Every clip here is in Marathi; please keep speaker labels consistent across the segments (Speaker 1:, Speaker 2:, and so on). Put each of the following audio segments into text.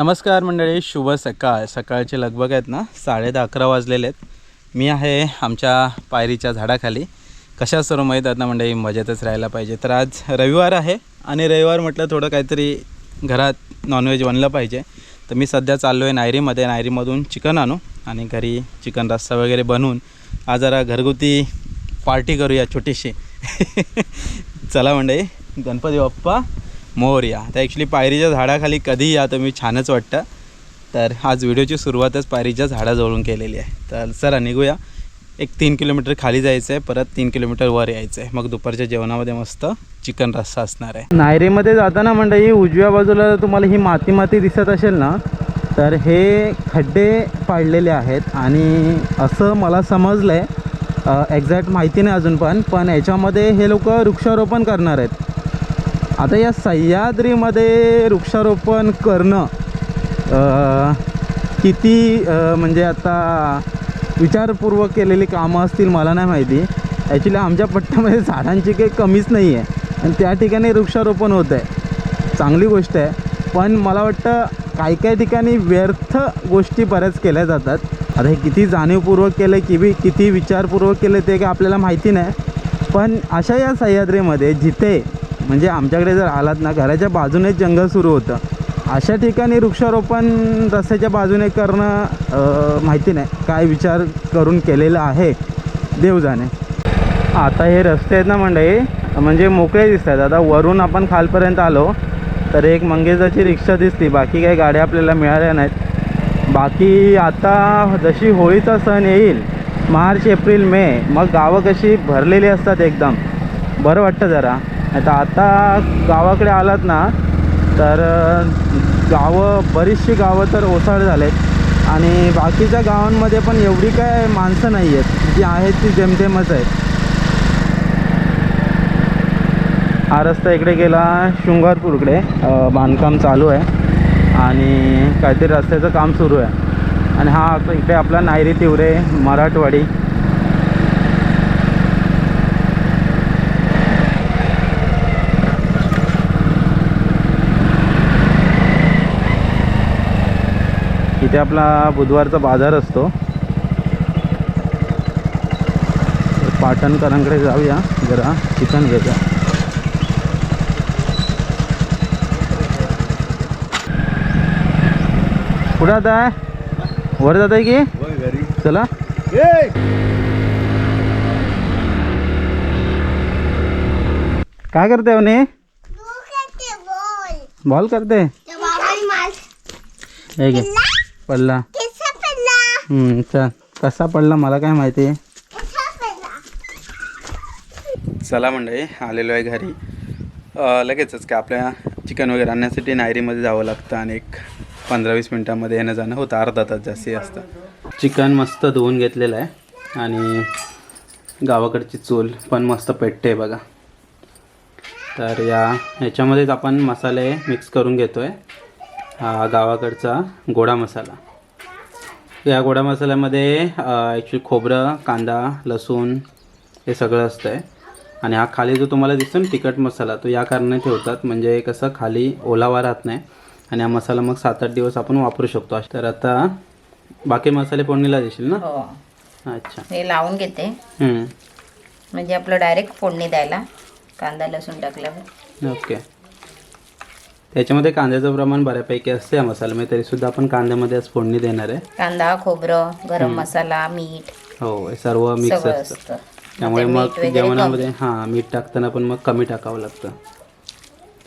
Speaker 1: नमस्कार मंडळी शुभ सकाळ. सकाळचे लगभग आहेत ना साडे दहा अकरा वाजलेले आहेत. मी आहे आमच्या पायरीच्या झाडाखाली. कशा सर्व माहीत आहेत ना मंडळी मजेतच राहायला पाहिजे. तर आज रविवार आहे आणि रविवार म्हटलं थोडं काहीतरी घरात नॉनव्हेज बनलं पाहिजे. तर मी सध्या चाललो आहे नायरीमध्ये. नायरीमधून चिकन आणू आणि घरी चिकन रस्सा वगैरे बनवून आज जरा घरगुती पार्टी करूया छोटीशी. चला मंडळी गणपती बाप्पा. मोर या तर ॲक्च्युली पायरीच्या झाडाखाली कधीही या तर मी छानच वाटतं. तर आज व्हिडिओची सुरुवातच पायरीच्या झाडाजवळून केलेली आहे. तर चला निघूया. एक तीन किलोमीटर खाली जायचं आहे परत तीन किलोमीटर वर यायचं आहे मग दुपारच्या जेवणामध्ये मस्त चिकन रस्सा असणार आहे. नायरीमध्ये जाताना मंडळी उजव्या बाजूला तुम्हाला ही माती माती दिसत असेल ना तर हे खड्डे पाडलेले आहेत. आणि असं मला समजलं आहे एक्झॅक्ट माहिती नाही अजून पण पण याच्यामध्ये हे लोक वृक्षारोपण करणार आहेत. आता या सह्याद्रीमध्ये वृक्षारोपण करणं किती म्हणजे आता विचारपूर्वक केलेली कामं असतील मला नाही माहिती. ॲक्च्युली आमच्या पट्ट्यामध्ये झाडांची काही कमीच नाही आहे आणि त्या ठिकाणी वृक्षारोपण होतं आहे. चांगली गोष्ट आहे. पण मला वाटतं काही काही ठिकाणी व्यर्थ गोष्टी बऱ्याच केल्या जातात. आता हे किती जाणीवपूर्वक केलं किती किती विचारपूर्वक केलं ते काय आपल्याला माहिती नाही. पण अशा या सह्याद्रीमध्ये जिथे म्हणजे आमच्याकडे जर आलात ना घराच्या बाजूनेच जंगल सुरू होतं. अशा ठिकाणी वृक्षारोपण रस्त्याच्या बाजूने करणं माहिती नाही. काय विचार करून केलेलं आहे? देव जाणे आता हे रस्ते आहेत ना मंडळी म्हणजे मोकळे दिसत आहेत आता वरून आपण खालपर्यंत आलो तर एक मंगेजाची रिक्षा दिसली. बाकी काही गाड्या आपल्याला मिळाल्या नाहीत. बाकी आता जशी होळीचा सण येईल मार्च एप्रिल मे मग गावं कशी भरलेली असतात एकदम. बरं वाटतं जरा. आता आता गावाकडे आलात ना तर गावं बरीचशी गावं तर ओसाड आहेत आणि बाकीच्या गावांमध्ये पण एवढी काय माणसं नाही आहेत. जी आहेत ती जेमतेमच आहेत. हा रस्ता इकडे गेला शृंगारपूरकडे. बांधकाम चालू आहे. आणि काहीतरी रस्त्याचं काम सुरू आहे. आणि हा इकडे आपला नायरी तिवरे मराठवाडी. इथे आपला बुधवारचा बाजार असतो. पाटणकरांकडे जाऊया जरा चिकन घ्यायचं कुठं आता? आहे वर जात आहे की? चला. काय करते म्हणे बॉल करते हे घे. पडला? हम्म, चल कसा पडला मला काय माहिती? आहे चला मंडळी आलेलो आहे घरी. अ, लगेचच काय आपल्या चिकन वगैरे आणण्यासाठी नायरीमध्ये जावं लागतं आणि एक पंधरा वीस मिनटामध्ये येणं जाणं होतं. अर्धा तास जास्ती असतं. चिकन मस्त धुवून घेतलेलं आहे आणि गावाकडची चूल पण मस्त पेटते बघा. तर या ह्याच्यामध्येच आपण मसाले मिक्स करून घेतो आहे हा गावाकडचा गोडा मसाला. या गोडा मसाल्यामध्ये ॲक्च्युली खोबरं कांदा लसूण हे सगळं असतं आहे आणि हा खाली जो तुम्हाला दिसतो ना तिखट मसाला तो या कारणाने ठेवतात. म्हणजे कसं खाली ओलावा राहत नाही. आणि हा मसाला मग सात आठ दिवस आपण वापरू शकतो. तर आता बाकी मसाले फोडणीला देशील ना?
Speaker 2: हो.
Speaker 1: अच्छा.
Speaker 2: हे लावून घेते. म्हणजे आपलं डायरेक्ट फोडणी द्यायला. कांदा लसूण टाकल्यावर.
Speaker 1: ओके. त्याच्यामध्ये कांद्याचं प्रमाण बऱ्यापैकी असते या मसाल्यामध्ये तरीसुद्धा आपण कांद्यामध्ये आज फोडणी देणार आहे.
Speaker 2: कांदा खोबरं गरम मसाला मीठ.
Speaker 1: हो हे सर्व मिक्स
Speaker 2: सगळं
Speaker 1: असतं.
Speaker 2: असतं.
Speaker 1: त्यामुळे
Speaker 2: मीठ
Speaker 1: मग जेवणामध्ये हां मीठ टाकताना पण मग कमी टाकावं लागतं.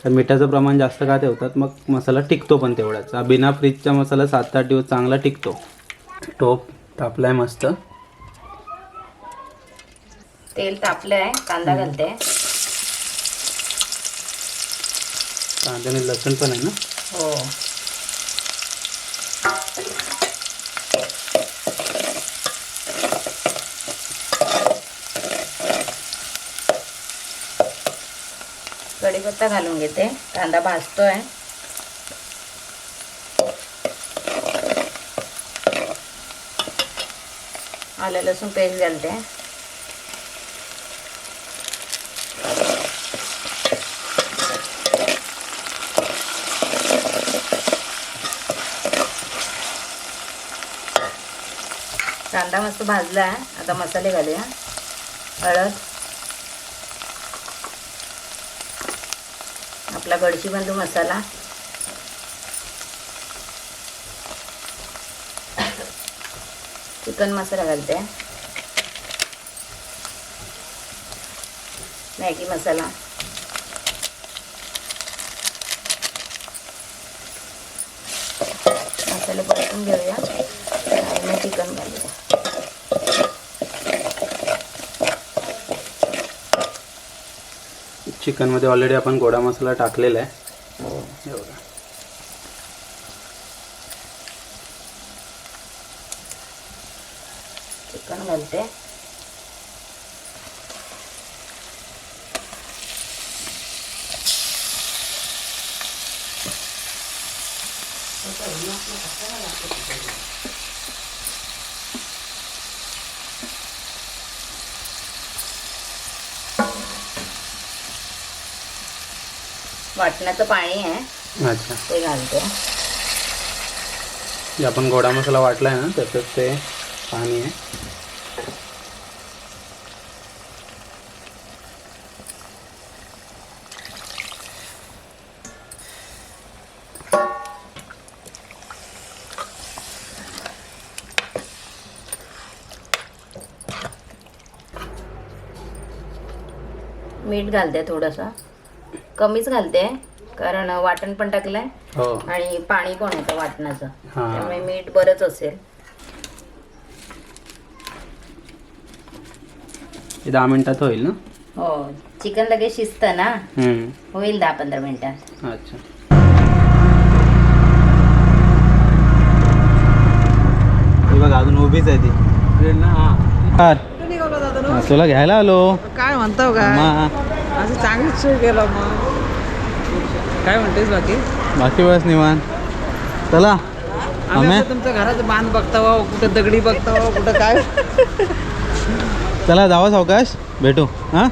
Speaker 1: तर मिठाचं प्रमाण जास्त का ठेवतात? मग मसाला टिकतो पण तेवढाच हा बिना फ्रीजचा मसाला सात आठ दिवस चांगला टिकतो. टोप तापलाय मस्त.
Speaker 2: तेल तापलं आहे कांदा घालते.
Speaker 1: कांद्याने लसूण पण आहे ना
Speaker 2: हो कढीपत्ता घालून घेते कांदा भाजतोय आलं लसूण पेस्ट घालते कांदा मस्त भाजला आहे. आता मसाले घालूया. हळद. आपला गडशी बंधू मसाला. चिकन मसाला घालते. मॅगी मसाला. मसाले परतून घेऊया आणि मग चिकन घालूया
Speaker 1: चिकनमध्ये ऑलरेडी आपण गोडा मसाला टाकलेला आहे. एवढा
Speaker 2: चिकन घालते वाटण्याचं पाणी आहे.
Speaker 1: अच्छा.
Speaker 2: ते घालते.
Speaker 1: आपण गोडा मसाला वाटला आहे ना त्याच्यात ते पाणी आहे.
Speaker 2: मीठ घालते थोडंसं. कमीच घालते कारण वाटण पण टाकलंय
Speaker 1: हो.
Speaker 2: आणि पाणी पण येतं वाटणाचं.
Speaker 1: हां.
Speaker 2: त्यामुळे मीठ बरंच असेल.
Speaker 1: हे दहा मिनिटात होईल ना?
Speaker 2: हो. चिकन लगेच शिजतं ना?
Speaker 1: हम्म.
Speaker 2: होईल दहा पंधरा मिनिटात.
Speaker 1: अच्छा. ही बघ अजून उभीच आहे ती. हा, तुला घ्यायला आलो.
Speaker 3: काय म्हणतो
Speaker 1: मा
Speaker 3: असं चांगलीच सोय केलं मग. काय म्हणतेस बाकी?
Speaker 1: बाकी बस निवान चला
Speaker 3: आम्ही तुमच्या घराचं बांध बघता वा कुठं दगडी बघता वा कुठं काय?
Speaker 1: चला जावा सावकाश. भेटू. हां?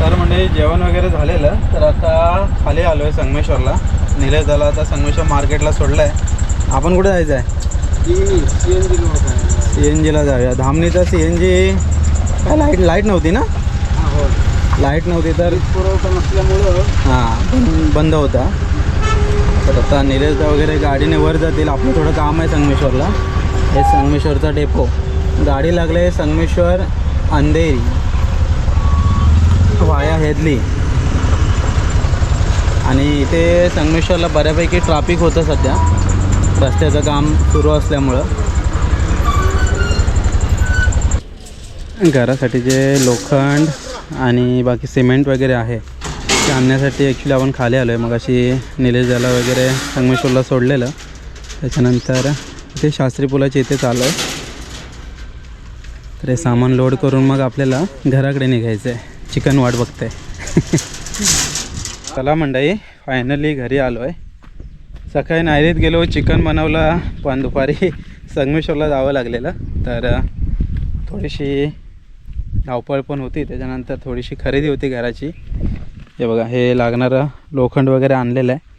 Speaker 1: तर म्हणजे जेवण वगैरे झालेलं तर आता खाली आलो आहे संगमेश्वरला. निलेश झाला आता संगमेश्वर मार्केटला सोडलं आहे आपण कुठे जायचं आहे सी एन जीला जाऊया. धामणीचा सी एन जी काय लाइट लाइट नव्हती ना? लाइट नव्हती तर
Speaker 3: पुरवठा नसल्यामुळं
Speaker 1: हां बंद- बंद होता. तर आता निलेशदा वगैरे गाडीने वर जातील. आपलं थोडं काम आहे संगमेश्वरला. हे संगमेश्वरचा डेपो. गाडी लागले संगमेश्वर अंधेरी. वाया हेदली. आणि इथे संगमेश्वरला बऱ्यापैकी ट्रॅफिक होतं सध्या. रस्त्याचं काम सुरू असल्यामुळं. घरासाठी जे लोखंड आणि बाकी सिमेंट वगैरे आहे ते आणण्यासाठी ॲक्च्युली आपण खाली आलो आहे मग अशी निलेश झाला वगैरे संगमेश्वरला सोडलेलं. त्याच्यानंतर ते शास्त्री पुलाच्या इथे चालू आहे तर हे सामान लोड करून मग आपल्याला घराकडे निघायचं आहे चिकन वाट बघते चला मंडई फायनली घरी आलो आहे सकाळी नायरीत गेलो चिकन बनवलं. पण दुपारी संगमेश्वरला जावं लागलेलं. तर थोडीशी धावपळ पण होती. त्याच्यानंतर थोडीशी खरेदी होती घराची. हे बघा हे लागणारं लोखंड वगैरे आणलेलं आहे.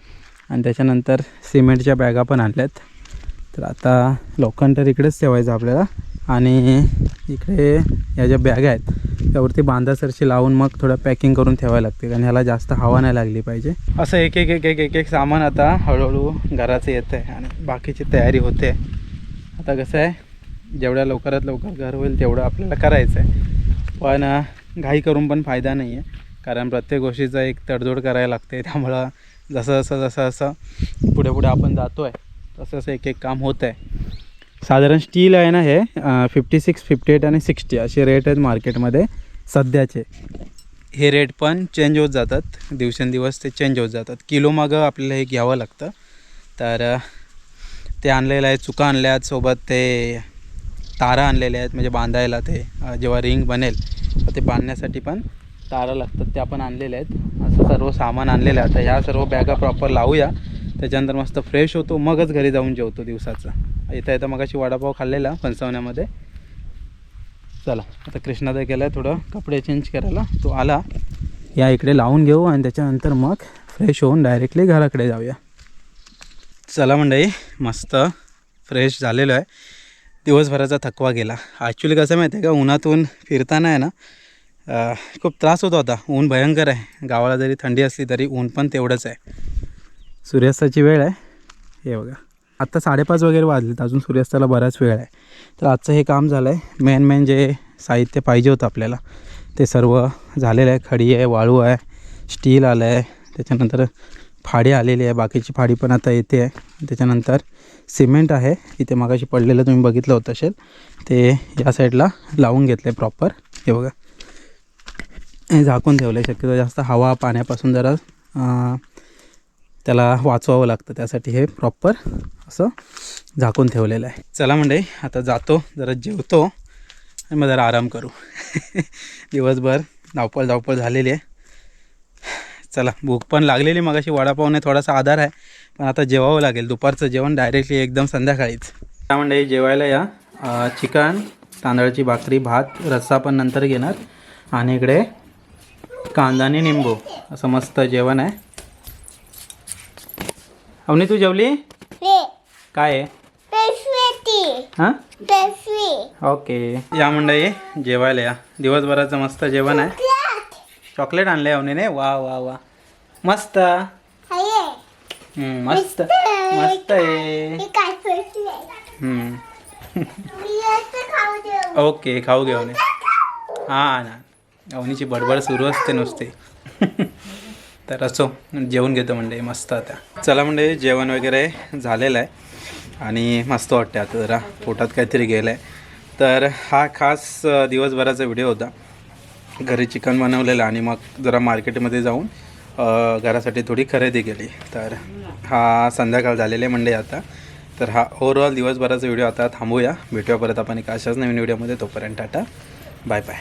Speaker 1: आणि त्याच्यानंतर सिमेंटच्या बॅगा पण आणल्यात. तर आता लोखंड तर इकडेच ठेवायचं आपल्याला. आणि इकडे या ज्या बॅगा आहेत त्यावरती बांधासरशी लावून मग थोडं पॅकिंग करून ठेवायला लागते. कारण ह्याला जास्त हवा नाही लागली पाहिजे. असं एक एक एक एक एक एक सामान आता हळूहळू घराचं येतं आहे आणि बाकीची तयारी होते. आता कसं आहे जेवढ्या लवकरात लवकर घर होईल तेवढं आपल्याला करायचं आहे पण घाई करून पण फायदा नाही आहे. कारण प्रत्येक गोष्टीचा एक तडजोड करायला लागते. त्यामुळं जसं जसं जसं जसं पुढे पुढे आपण जातो आहे तसं तसं एक एक काम होतं आहे साधारण स्टील आहे ना हे फिफ्टी सिक्स फिफ्टी एट आणि सिक्स्टी असे रेट आहेत मार्केटमध्ये सध्याचे. हे रेट पण चेंज होत जातात. दिवसेंदिवस ते चेंज होत जातात. किलो मागं आपल्याला हे घ्यावं लागतं. तर ते आणलेलं आहे चुका आणल्या सोबत ते तारा आणलेल्या आहेत म्हणजे बांधायला ते जेव्हा रिंग बनेल तर ते बांधण्यासाठी पण तारा लागतात त्या पण आणलेल्या आहेत. असं सर्व सामान आणलेलं आहे. आता ह्या सर्व बॅगा प्रॉपर लावूया. त्याच्यानंतर मस्त फ्रेश होतो मगच घरी जाऊन जेवतो दिवसाचं. येता इथं मगाशी वडापाव खाल्लेला फणसवण्यामध्ये. चला आता कृष्णादा गेला आहे थोडं कपडे चेंज करायला. तो आला. या इकडे लावून घेऊ आणि त्याच्यानंतर मग फ्रेश होऊन डायरेक्टली घराकडे जाऊया. चला मंडळी मस्त फ्रेश झालेलो आहे. दिवसभराचा थकवा गेला. ॲक्च्युली कसं माहिती आहे का? उन्हातून फिरताना आहे ना खूप त्रास होत होता. ऊन भयंकर आहे. गावाला जरी थंडी असली तरी ऊन पण तेवढंच आहे. सूर्यास्ताची वेळ आहे. हे बघा. आत्ता साडेपाच वगैरे वाजलेत. अजून सूर्यास्ताला बराच वेळ आहे. तर आजचं हे काम झालं आहे मेन मेन जे साहित्य पाहिजे होतं आपल्याला ते सर्व झालेलं आहे. खडी आहे वाळू आहे स्टील आलं आहे त्याच्यानंतर फाडी आलेली आहे. बाकीची फाडी पण आता येते आहे. त्याच्यानंतर सिमेंट आहे. इथे मागाशी पडलेलं तुम्ही बघितलं होतं असेल. ते या साईडला लावून घेतलं आहे प्रॉपर हे बघा. हे झाकून ठेवलं आहे शक्यतो जास्त हवा पाण्यापासून जरा त्याला वाचवावं लागतं. त्यासाठी हे प्रॉपर असं झाकून ठेवलेलं आहे. चला म्हणजे आता जातो. जरा जेवतो. आणि मग जरा आराम करू. दिवसभर धावपळ धावपळ झालेली आहे. चला भूक पण लागलेली मग अशी वडापावने थोडासा आधार आहे पण आता जेवावं लागेल. दुपारचं जेवण डायरेक्टली एकदम संध्याकाळीच. त्या म्हणजे जेवायला या. चिकन तांदळाची भाकरी भात रस्सा पण नंतर घेणार. आणि इकडे कांदा आणि निंबू. असं मस्त जेवण आहे. अवनी तू जेवली? काय आहे? हां? ओके. या मंडळी जेवायला या. दिवसभराचं मस्त जेवण आहे. चॉकलेट आणले अवनीने. वा वा वा. मस्त. हम्म, मस्त. मस्त. आहे. हम्म. ओके खाऊ घे अवनी. हां ना. अवनीची बडबड सुरू असते नुसते. तर असो जेवण घेतो म्हणजे मस्त आता. चला म्हणजे जेवण वगैरे झालेलं आहे. आणि मस्त वाटते आता जरा. पोटात काहीतरी गेलं आहे तर हा खास अ, दिवसभराचा व्हिडिओ होता. घरी चिकन बनवलेलं आणि मग जरा मार्केटमध्ये जाऊन घरासाठी थोडी खरेदी केली. तर हा संध्याकाळ झालेले आहे म्हणजे आता. तर हा ओव्हरऑल दिवसभराचा व्हिडिओ आता थांबूया. भेटूया परत आपण एक अशाच नवीन व्हिडिओमध्ये. तोपर्यंत टाटा. Bye bye.